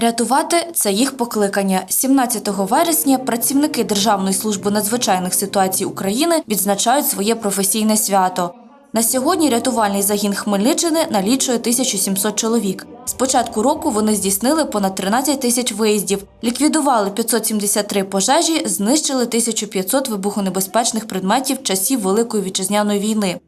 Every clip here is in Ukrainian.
Рятувати це їх покликання. 17 вересня працівники Державної служби надзвичайних ситуацій України відзначають своє професійне свято. На сьогодні рятувальний загін Хмельниччини налічує 1700 чоловік. З початку року вони здійснили понад 13 тисяч виїздів, ліквідували 573 пожежі, знищили 1500 вибухонебезпечних предметів часів Великої вітчизняної війни.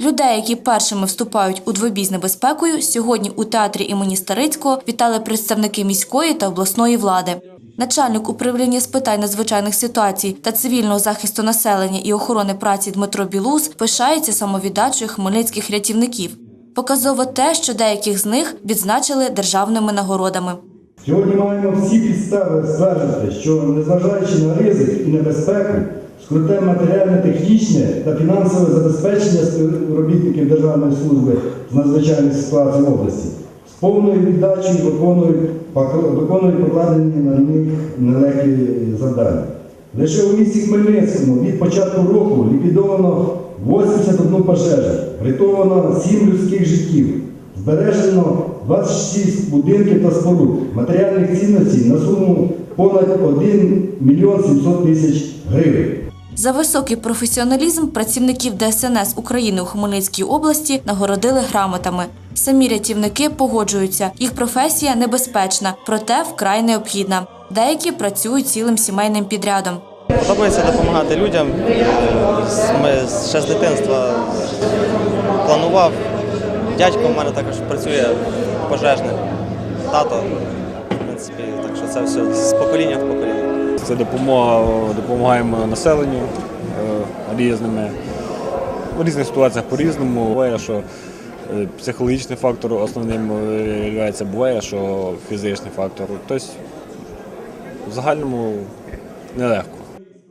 Людей, які першими вступають у двобій з небезпекою, сьогодні у театрі імені Старицького вітали представники міської та обласної влади. Начальник управління з питань надзвичайних ситуацій та цивільного захисту населення і охорони праці Дмитро Білус пишається самовіддачею хмельницьких рятівників. Показово те, що деяких з них відзначили державними нагородами. Сьогодні маємо всі підстави стверджувати, що незважаючи на ризик і небезпеку, скруте матеріальне, технічне та фінансове забезпечення співробітників Державної служби з надзвичайних ситуацій в області з повною віддачею виконують, виконують покладені на них нелегкі завдання. Лише у місті Хмельницькому від початку року ліквідовано 81 пожежу, врятовано 7 людських життів, збережено 26 будинків та споруд, матеріальних цінностей на суму понад 1 мільйон 700 тисяч гривень. За високий професіоналізм працівників ДСНС України у Хмельницькій області нагородили грамотами. Самі рятівники погоджуються, їх професія небезпечна, проте вкрай необхідна. Деякі працюють цілим сімейним підрядом. Подобається допомагати людям. Е, Ми ще з дитинства планував. Дядько в мене також працює пожежним. Тато, в принципі, так що це все з покоління в покоління. Це допомога, допомагаємо населенню е, різними, в різних ситуаціях по-різному. Буває, що е, психологічний фактор основним є, буває, що фізичний фактор. Тобто в загальному нелегко.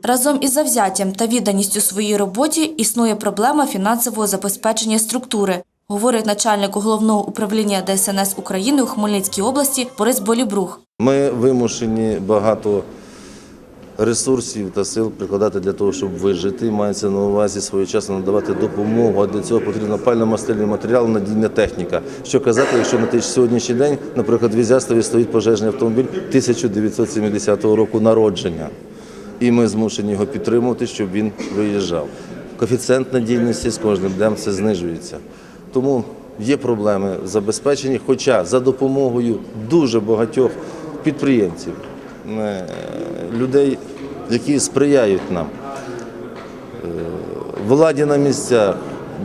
Разом із завзяттям та відданістю своїй роботі існує проблема фінансового забезпечення структури, говорить начальник головного управління ДСНС України у Хмельницькій області Борис Болібрух. Ми вимушені багато ресурсів та сил прикладати для того, щоб вижити. Мається на увазі своєчасно надавати допомогу. А для цього потрібно пально-мастильний матеріал, надійна техніка. Що казати, якщо на сьогоднішній день, наприклад, в Ізястові стоїть пожежний автомобіль 1970 року народження. І ми змушені його підтримувати, щоб він виїжджав. Коефіцієнт надійності з кожним днем все знижується. Тому є проблеми в забезпеченні, хоча за допомогою дуже багатьох підприємців, людей, які сприяють нам, е, владі на місцях,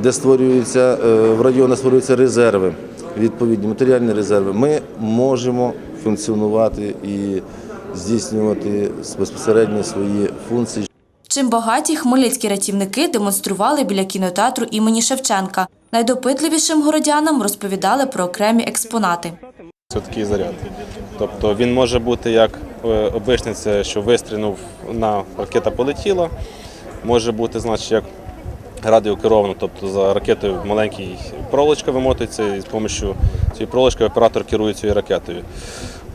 де створюються е, в районах створюються резерви, відповідні матеріальні резерви, ми можемо функціонувати і здійснювати безпосередньо свої функції. Чим багаті хмельницькі рятівники демонстрували біля кінотеатру імені Шевченка. Найдопитливішим городянам розповідали про окремі експонати. Це такий заряд. Тобто він може бути як е, обичний, це що вистрілив на ракета полетіла. Може бути, значить, як радіокеровано, тобто за ракетою маленький проволочка вимотується, і з допомогою цієї проволочки оператор керує цією ракетою.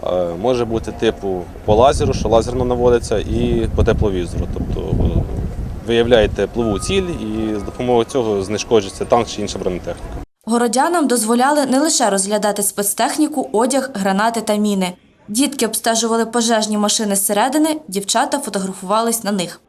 Е, Може бути типу по лазеру, що лазерно наводиться, і по тепловізору. Тобто е, виявляє теплову ціль і з допомогою цього знешкоджується танк чи інша бронетехніка. Городянам дозволяли не лише розглядати спецтехніку, одяг, гранати та міни. Дітки обстежували пожежні машини зсередини, дівчата фотографувались на них.